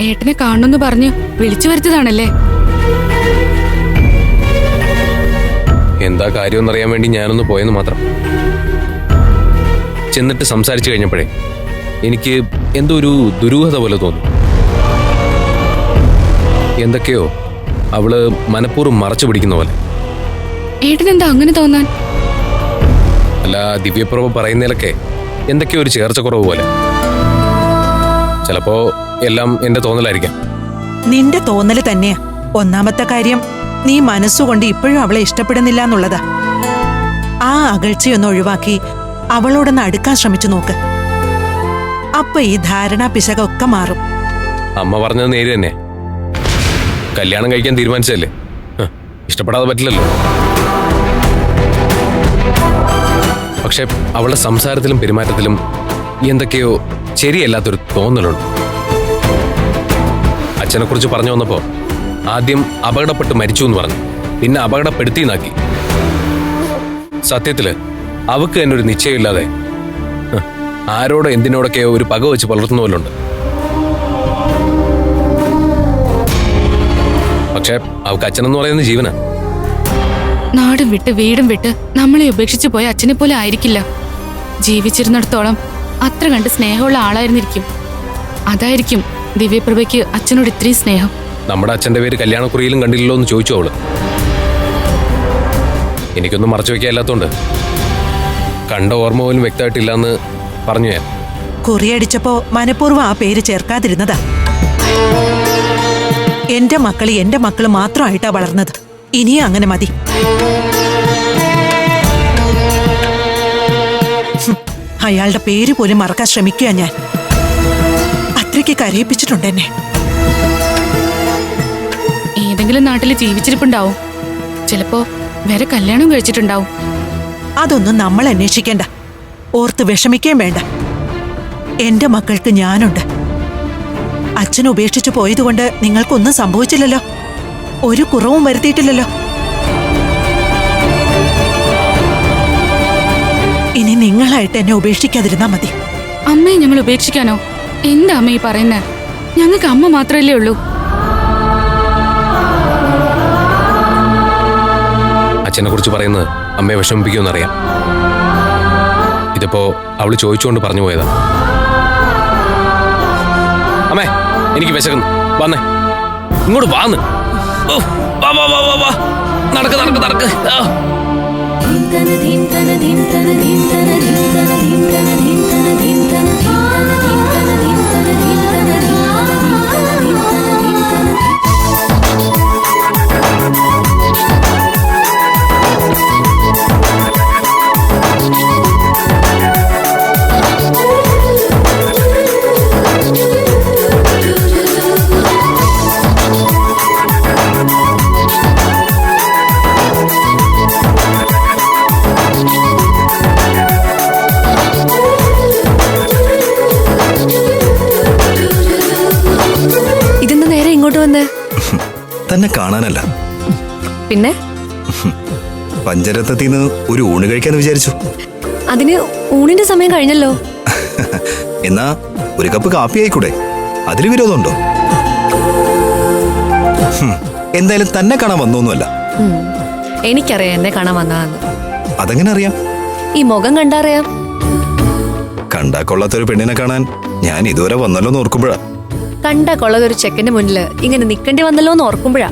ഏട്ടനെ കാണണമെന്ന് പറഞ്ഞ്. വിളിച്ചു വരുത്തതാണല്ലേ എന്താ കാര്യം അറിയാൻ വേണ്ടി ഞാനൊന്ന് പോയെന്ന് മാത്രം. ചെന്നിട്ട് സംസാരിച്ചു കഴിഞ്ഞപ്പോഴേ എനിക്ക് എന്തോ ഒരു ദുരൂഹത പോലെ തോന്നി. എന്തൊക്കെയോ അവൾ മനഃപൂർവം മറച്ചു പിടിക്കുന്ന പോലെ. ഏട്ടനെന്താ അങ്ങനെ തോന്നാൻ? അല്ല ദിവ്യപ്രഭ പറയുന്നതിലൊക്കെ എന്തൊക്കെയോ ഒരു ചേർച്ചക്കുറവ് പോലെ. ചിലപ്പോ എല്ലാം എന്റെ തോന്നലായിരിക്കാം. നിന്റെ തോന്നൽ തന്നെയാ. ഒന്നാമത്തെ കാര്യം നീ മനസ്സുകൊണ്ട് ഇപ്പോഴും അവളെ ഇഷ്ടപ്പെടുന്നില്ല എന്നുള്ളതാ. ആ അകൽച്ചയൊന്ന് ഒഴിവാക്കി അവളോടൊന്ന് അടുക്കാൻ ശ്രമിച്ചു നോക്ക്. അപ്പൊ ഈ ധാരണാ പിശകൊക്കെ മാറും. അമ്മ പറഞ്ഞത് നേര് തന്നെ. കല്യാണം കഴിക്കാൻ തീരുമാനിച്ചല്ലേ ഇഷ്ടപ്പെടാതെ പറ്റില്ലല്ലോ. പക്ഷെ അവളുടെ സംസാരത്തിലും പെരുമാറ്റത്തിലും എന്തൊക്കെയോ ശരിയല്ലാത്തൊരു തോന്നലുണ്ട്. അച്ഛനെ കുറിച്ച് പറഞ്ഞു വന്നപ്പോ ആദ്യം അപകടപ്പെട്ട് മരിച്ചു എന്ന് പറഞ്ഞു. പിന്നെ അപകടപ്പെടുത്തി നാക്കി സത്യത്തിൽ അവക്ക് തന്നെ ഒരു നിശ്ചയമില്ലാതെ ആരോടോ എന്തിനോടൊക്കെയോ ഒരു പക വെച്ച് പുലർത്തുന്ന പോലുണ്ട്. പക്ഷെ അവക്ക് അച്ഛനെന്ന് പറയുന്ന ജീവന. നാടും വിട്ട് വീടും വിട്ട് നമ്മളെ ഉപേക്ഷിച്ചു പോയ അച്ഛനെ പോലെ ആയിരിക്കില്ല. ജീവിച്ചിരുന്നിടത്തോളം അത്ര കണ്ട് സ്നേഹമുള്ള ആളായിരുന്നിരിക്കും. അതായിരിക്കും ദിവ്യപ്രഭയ്ക്ക് അച്ഛനോട് ഇത്രയും സ്നേഹം. നമ്മുടെ അച്ഛന്റെ പേര് കല്യാണക്കുറിയിലും കണ്ടില്ലല്ലോ എന്ന് ചോദിച്ചു അവൾ. എനിക്കൊന്നും മറച്ചു വെക്കാല്ലാത്തോണ്ട് കണ്ട ഓർമ്മ പോലും വ്യക്തമായിട്ടില്ല എന്ന് പറഞ്ഞു ഞാൻ. കുറിയടിച്ചപ്പോ മനഃപൂർവം ആ പേര് ചേർക്കാതിരുന്നതാ. എന്റെ മക്കൾ എന്റെ മക്കൾ മാത്രമായിട്ടാ വളർന്നത്. ഇനിയും അങ്ങനെ മതി. അയാളുടെ പേര് പോലും മറക്കാൻ ശ്രമിക്കുക ഞാൻ. അത്രയ്ക്ക് കരയിപ്പിച്ചിട്ടുണ്ട് എന്നെ. ഏതെങ്കിലും നാട്ടിൽ ജീവിച്ചിരിപ്പുണ്ടാവും. ചിലപ്പോ വേറെ കല്യാണം കഴിച്ചിട്ടുണ്ടാവും. അതൊന്നും നമ്മൾ അന്വേഷിക്കേണ്ട. ഓർത്ത് വിഷമിക്കുകയും വേണ്ട. എന്റെ മക്കൾക്ക് ഞാനുണ്ട്. അച്ഛൻ ഉപേക്ഷിച്ചു പോയതുകൊണ്ട് നിങ്ങൾക്കൊന്നും സംഭവിച്ചില്ലല്ലോ. ഒരു കുറവും വരുത്തിയിട്ടില്ലല്ലോ. നിങ്ങളായിട്ട് എന്നെ ഉപേക്ഷിക്കാതിരുന്നാ മതി. അമ്മയെ ഞങ്ങൾ ഉപേക്ഷിക്കാനോ? എന്താ അമ്മ ഈ പറയുന്നത് ഞങ്ങൾക്ക് അമ്മ മാത്രമല്ലേ ഉള്ളൂ. അച്ഛനെ കുറിച്ച് പറയുന്നത് അമ്മയെ വിഷമിപ്പിക്കുമെന്നറിയാം. ഇതിപ്പോ അവൾ ചോദിച്ചുകൊണ്ട് പറഞ്ഞു പോയതാ. അമ്മേ എനിക്ക് വിശക്കുന്നു. വന്നേ. ഇങ്ങോട്ട് വാന്ന്. तनदीन् तनदीन् तनदीन् तनदीन् तनदीन् तनदीन् तनदीन् तनदीन् ഇങ്ങോട്ട് വന്ന്? തന്നെ കാണാനല്ല. പിന്നെ? പഞ്ചരത്നത്തിൽ നിന്ന് ഒരു ഊണ് കഴിക്കാന്ന് വിചാരിച്ചു. അതിന് ഊണിന്റെ സമയം കഴിഞ്ഞല്ലോ. എന്നാ ഒരു കപ്പ് കാപ്പി ആയിക്കൂടെ? അതിൽ വിരോധമുണ്ടോ? എന്തായാലും തന്നെ കാണാൻ വന്നൊന്നുമല്ല. എനിക്കറിയാം എന്നെ കാണാൻ വന്നതാന്ന്. അതെങ്ങനെ അറിയാം? ഈ മുഖം കണ്ടറിയാം കണ്ടാ കൊള്ളാത്തൊരു പെണ്ണിനെ കാണാൻ ഞാൻ ഇതുവരെ വന്നല്ലോ എന്ന് ഓർക്കുമ്പോഴാ. കണ്ട കൊള്ളതൊരു ചെക്കന്റെ മുന്നിൽ ഇങ്ങനെ നിൽക്കേണ്ടി വന്നല്ലോ എന്ന് ഓർക്കുമ്പോഴാ.